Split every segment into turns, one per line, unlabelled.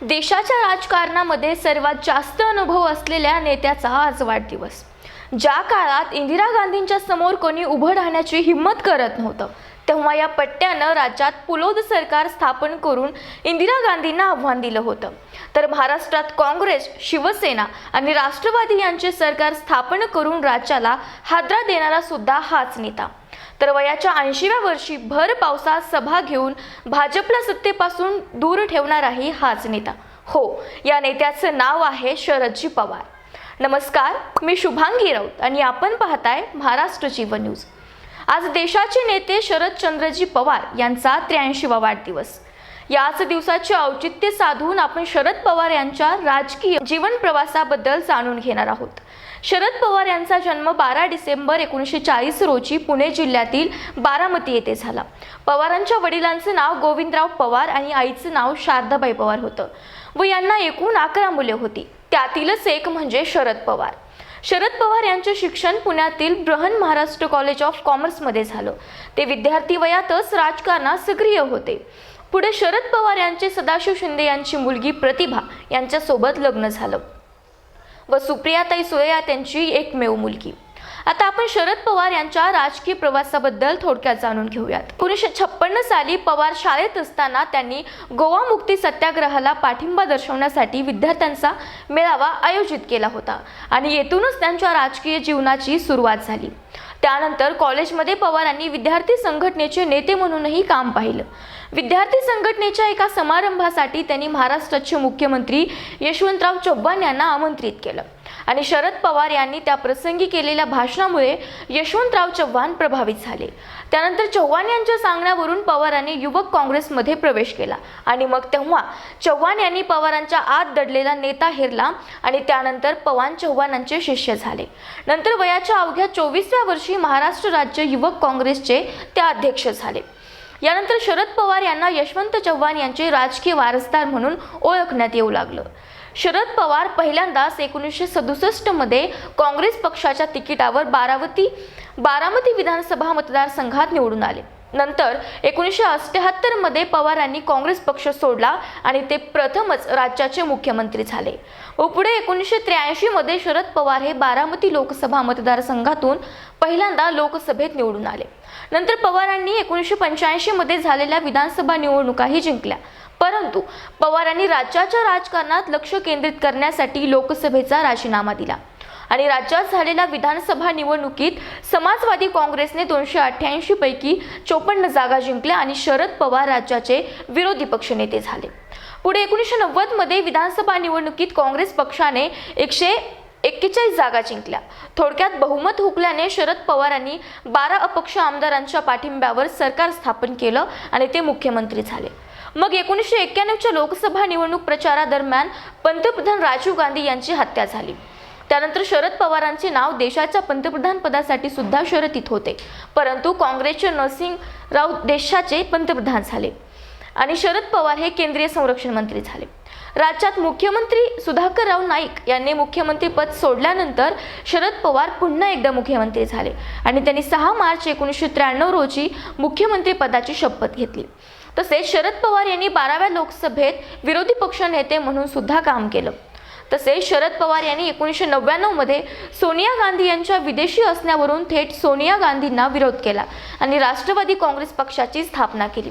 देशाच्या राजकारणामध्ये सर्वात जास्त अनुभव असलेल्या नेत्याचा आज वाढदिवस. ज्या काळात इंदिरा गांधींच्या समोर कोणी उभं राहण्याची हिंमत करत नव्हतं तेव्हा या पट्ट्यानं राज्यात पुलोद सरकार स्थापन करून इंदिरा गांधींना आव्हान दिलं होतं. तर महाराष्ट्रात काँग्रेस शिवसेना आणि राष्ट्रवादी यांचे सरकार स्थापन करून राज्याला हादरा देणारा सुद्धा हाच नेता. तर वयाच्या ऐंशीव्या वर्षी भर पावसात सभा घेऊन भाजपला सत्तेपासून दूर ठेवणाराही हाच नेता. हो या नेत्याचं नाव आहे शरदजी पवार. नमस्कार मी शुभांगी राऊत आणि आपण पाहताय महाराष्ट्र जीवन न्यूज. आज देशाचे नेते शरदचंद्रजी पवार यांचा त्र्याऐंशीवा वाढदिवस. याच दिवसाचे औचित्य साधून आपण शरद पवार यांच्या राजकीय जीवन प्रवासाबद्दल जाणून घेणार आहोत. शरद पवार यांचा जन्म बारा डिसेंबर एकोणीसशे चाळीस रोजी पुणे जिल्ह्यातील बारामती येथे झाला. पवारांच्या वडिलांचं नाव गोविंदराव पवार आणि आईचं नाव शारदाबाई पवार होतं. व यांना एकूण अकरा मुले होती. त्यातीलच एक म्हणजे शरद पवार. शरद पवार यांचे शिक्षण पुण्यातील ब्रहन महाराष्ट्र कॉलेज ऑफ कॉमर्समध्ये झालं. ते विद्यार्थी वयातच राजकारणात सक्रिय होते. पुढे शरद पवार यांचे सदाशिव शिंदे यांची मुलगी प्रतिभा यांच्यासोबत लग्न झालं. व सुप्रियाताई सुळे या त्यांची एकमेव मुलगी. आता आपण शरद पवार यांच्या राजकीय प्रवासाबद्दल थोडक्यात जाणून घेऊयात. एकोणीसशे छप्पन्न साली पवार शाळेत असताना त्यांनी गोवा मुक्ती सत्याग्रहाला पाठिंबा दर्शवण्यासाठी विद्यार्थ्यांचा मेळावा आयोजित केला होता आणि येथूनच त्यांच्या राजकीय जीवनाची सुरुवात झाली. त्यानंतर कॉलेजमध्ये पवारांनी विद्यार्थी संघटनेचे नेते म्हणूनही काम पाहिलं. विद्यार्थी संघटनेच्या एका समारंभासाठी त्यांनी महाराष्ट्राचे मुख्यमंत्री यशवंतराव चव्हाण यांना आमंत्रित केलं. आणि शरद पवार यांनी त्या प्रसंगी केलेल्या भाषणामुळे यशवंतराव चव्हाण प्रभावित झाले. त्यानंतर चव्हाण यांच्या सांगण्यावरून पवारांनी युवक काँग्रेसमध्ये प्रवेश केला आणि मग तेव्हा चव्हाण यांनी पवारांच्या आत दडलेला नेता हेरला आणि त्यानंतर पवार चव्हाणांचे शिष्य झाले. नंतर वयाच्या अवघ्या चोवीसव्या वर्षी महाराष्ट्र राज्य युवक काँग्रेसचे ते अध्यक्ष झाले. यानंतर शरद पवार यांना यशवंत चव्हाण यांचे राजकीय वारसदार म्हणून ओळखण्यात येऊ लागलं. शरद पवार पहिल्यांदाच एकोणीसशे सदुसष्टमध्ये काँग्रेस पक्षाच्या तिकिटावर बारामती बारामती विधानसभा मतदारसंघात निवडून आले. नंतर एकोणीसशे अठ्ठ्याहत्तरमध्ये पवारांनी काँग्रेस पक्ष सोडला आणि ते प्रथमच राज्याचे मुख्यमंत्री झाले. व पुढे एकोणीसशे त्र्याऐंशीमध्ये शरद पवार हे बारामती लोकसभा मतदारसंघातून पहिल्यांदा लोकसभेत निवडून आले. नंतर पवारांनी एकोणीसशे पंच्याऐंशीमध्ये झालेल्या विधानसभा निवडणुकाही जिंकल्या. परंतु पवारांनी राज्याच्या राजकारणात लक्ष केंद्रित करण्यासाठी लोकसभेचा राजीनामा दिला. आणि राज्यात झालेल्या विधानसभा निवडणुकीत समाजवादी काँग्रेसने दोनशे अठ्ठ्याऐंशी पैकी चोपन्न जागा जिंकल्या आणि शरद पवार राज्याचे विरोधी पक्षनेते झाले. पुढे एकोणीसशे नव्वदमध्ये विधानसभा निवडणुकीत काँग्रेस पक्षाने एकशे एक्केचाळीस जागा जिंकल्या. थोडक्यात बहुमत हुकल्याने शरद पवारांनी बारा अपक्ष आमदारांच्या पाठिंब्यावर सरकार स्थापन केलं आणि ते मुख्यमंत्री झाले. मग एकोणीसशे एक्क्याण्णवच्या लोकसभा निवडणूक प्रचारादरम्यान पंतप्रधान राजीव गांधी यांची हत्या झाली. त्यानंतर शरद पवारांचे नाव देशाच्या पंतप्रधान पदासाठी सुद्धा शर्यतीत होते. परंतु काँग्रेसचे नरसिंगराव देशाचे पंतप्रधान झाले. आणि शरद पवार हे केंद्रीय संरक्षण मंत्री झाले. राज्यात मुख्यमंत्री सुधाकरराव नाईक यांनी मुख्यमंत्रीपद सोडल्यानंतर शरद पवार पुन्हा एकदा मुख्यमंत्री झाले आणि त्यांनी सहा मार्च एकोणीसशे त्र्याण्णव रोजी मुख्यमंत्रीपदाची शपथ घेतली. तसेच शरद पवार यांनी बाराव्या लोकसभेत विरोधी पक्ष नेते म्हणून सुद्धा काम केलं. तसेच शरद पवार यांनी एकोणीसशे नव्याण्णवमध्ये सोनिया गांधी यांच्या विदेशी असण्यावरून थेट सोनिया गांधींना विरोध केला आणि राष्ट्रवादी काँग्रेस पक्षाची स्थापना केली.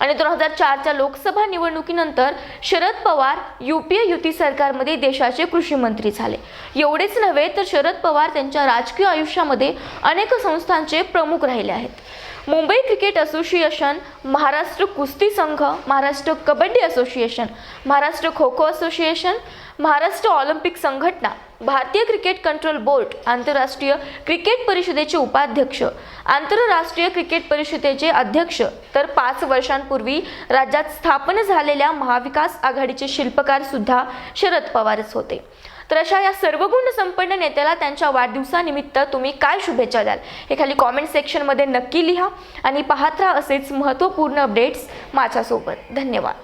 आणि दोन हजार चारच्या लोकसभा निवडणुकीनंतर शरद पवार युपीए युती सरकारमध्ये देशाचे कृषी मंत्री झाले. एवढेच नव्हे तर शरद पवार त्यांच्या राजकीय आयुष्यामध्ये अनेक संस्थांचे प्रमुख राहिले आहेत. मुंबई क्रिकेट असोसिएशन महाराष्ट्र कुस्ती संघ Maharashtra kabaddi association Maharashtra kho kho association Maharashtra Olympic संघटना भारतीय क्रिकेट कंट्रोल बोर्ड आंतरराष्ट्रीय क्रिकेट परिषदेचे उपाध्यक्ष आंतरराष्ट्रीय क्रिकेट परिषदेचे अध्यक्ष. तर पाच वर्षांपूर्वी राज्यात स्थापन झालेल्या महाविकास आघाडीचे शिल्पकार सुद्धा शरद पवारच होते. तर अशा या सर्व गुण संपन्न नेत्याला त्यांच्या वाढदिवसानिमित्त तुम्ही काय शुभेच्छा द्याल? हे खाली कॉमेंट सेक्शनमध्ये नक्की लिहा आणि पाहत राहा असेच महत्त्वपूर्ण अपडेट्स माझ्यासोबत. धन्यवाद.